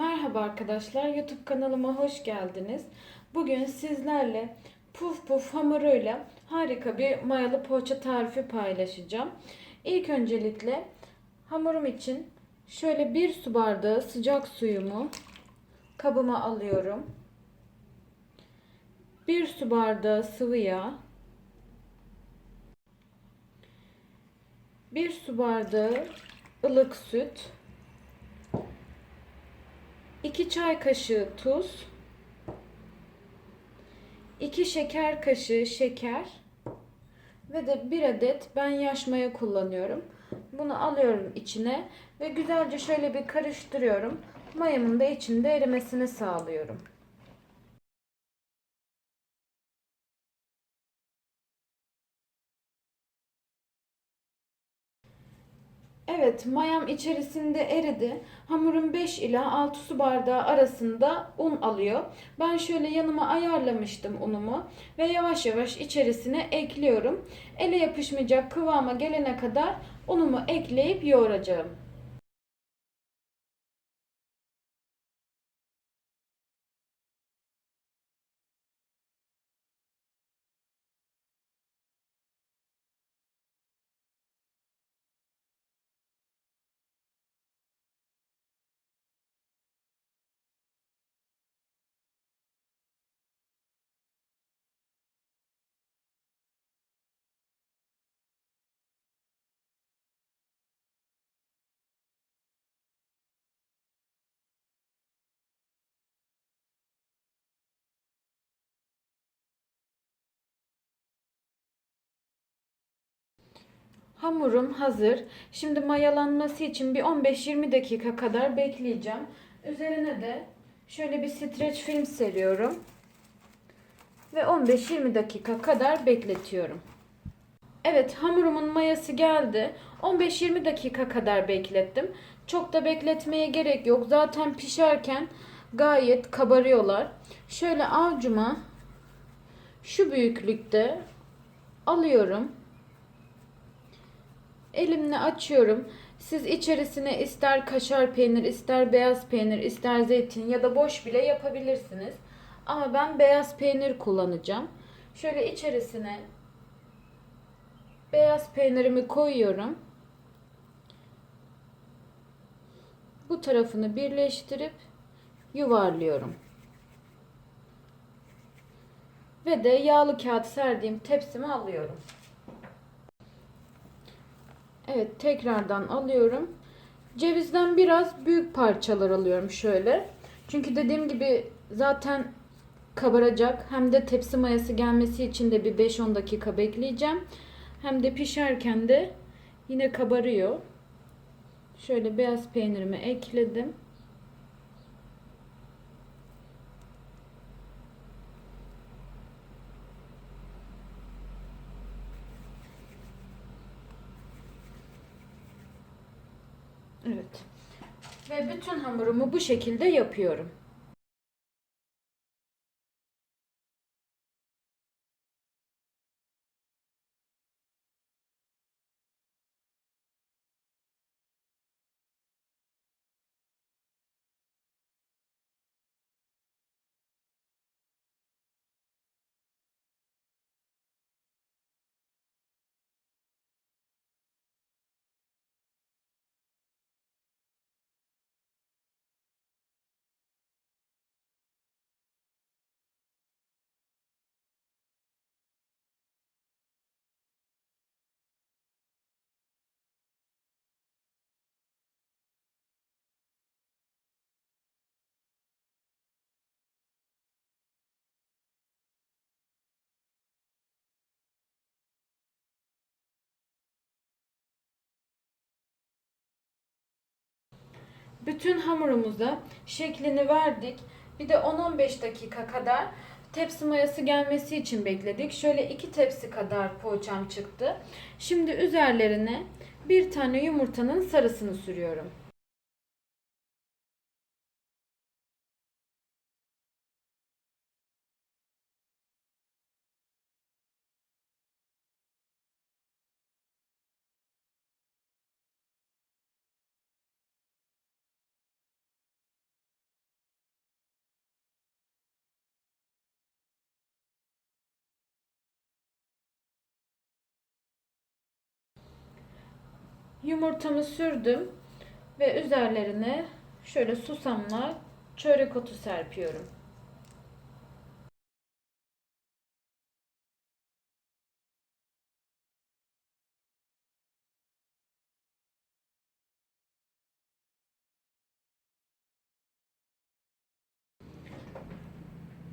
Merhaba arkadaşlar, YouTube kanalıma hoş geldiniz. Bugün sizlerle puf puf hamuruyla harika bir mayalı poğaça tarifi paylaşacağım. İlk öncelikle hamurum için şöyle bir su bardağı sıcak suyumu kabıma alıyorum. Bir su bardağı sıvı yağ, bir su bardağı ılık süt, 2 çay kaşığı tuz, 2 şeker kaşığı şeker ve de 1 adet ben yaş maya kullanıyorum. Bunu alıyorum içine ve güzelce şöyle bir karıştırıyorum. Mayamın da içinde erimesini sağlıyorum. Evet, mayam içerisinde eridi. Hamurum 5 ila 6 su bardağı arasında un alıyor. Ben şöyle yanıma ayarlamıştım unumu ve yavaş yavaş içerisine ekliyorum. Ele yapışmayacak kıvama gelene kadar unumu ekleyip yoğuracağım. Hamurum hazır. Şimdi mayalanması için bir 15-20 dakika kadar bekleyeceğim. Üzerine de şöyle bir streç film seriyorum. Ve 15-20 dakika kadar bekletiyorum. Evet hamurumun mayası geldi. 15-20 dakika kadar beklettim. Çok da bekletmeye gerek yok. Zaten pişerken gayet kabarıyorlar. Şöyle avcuma şu büyüklükte alıyorum. Elimle açıyorum. Siz içerisine ister kaşar peynir, ister beyaz peynir, ister zeytin ya da boş bile yapabilirsiniz. Ama ben beyaz peynir kullanacağım. Şöyle içerisine beyaz peynirimi koyuyorum. Bu tarafını birleştirip yuvarlıyorum. Ve de yağlı kağıt serdiğim tepsimi alıyorum. Evet tekrardan alıyorum. Cevizden biraz büyük parçalar alıyorum şöyle. Çünkü dediğim gibi zaten kabaracak. Hem de tepsi mayası gelmesi için de bir 5-10 dakika bekleyeceğim. Hem de pişerken de yine kabarıyor. Şöyle beyaz peynirimi ekledim. Evet. Ve bütün hamurumu bu şekilde yapıyorum. Bütün hamurumuza şeklini verdik. Bir de 10-15 dakika kadar tepsi mayası gelmesi için bekledik. Şöyle iki tepsi kadar poğaçam çıktı. Şimdi üzerlerine bir tane yumurtanın sarısını sürüyorum. Yumurtamı sürdüm ve üzerlerine şöyle susamla çörek otu serpiyorum.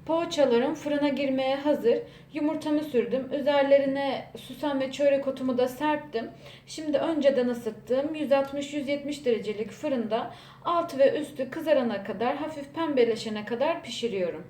Poğaçalarım fırına girmeye hazır. Yumurtamı sürdüm. Üzerlerine susam ve çörek otumu da serptim. Şimdi önceden ısıttığım 160-170 derecelik fırında altı ve üstü kızarana kadar hafif pembeleşene kadar pişiriyorum.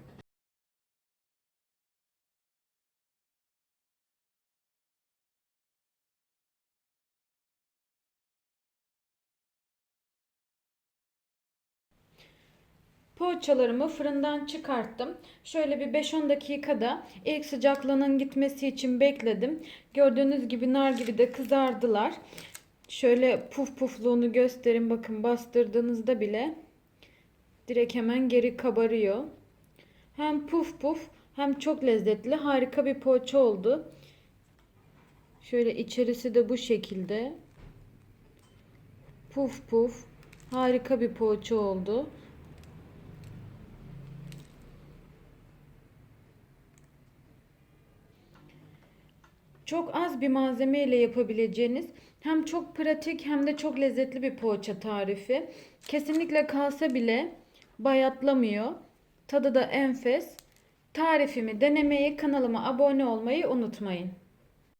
Poğaçalarımı fırından çıkarttım. Şöyle bir 5-10 dakikada ilk sıcaklığının gitmesi için bekledim. Gördüğünüz gibi nar gibi de kızardılar. Şöyle puf pufluğunu gösterin bakın bastırdığınızda bile direkt hemen geri kabarıyor. Hem puf puf hem çok lezzetli harika bir poğaça oldu. Şöyle içerisi de bu şekilde. Puf puf harika bir poğaça oldu. Çok bir malzeme ile yapabileceğiniz hem çok pratik hem de çok lezzetli bir poğaça tarifi. Kesinlikle kalsa bile bayatlamıyor. Tadı da enfes. Tarifimi denemeyi, kanalıma abone olmayı unutmayın.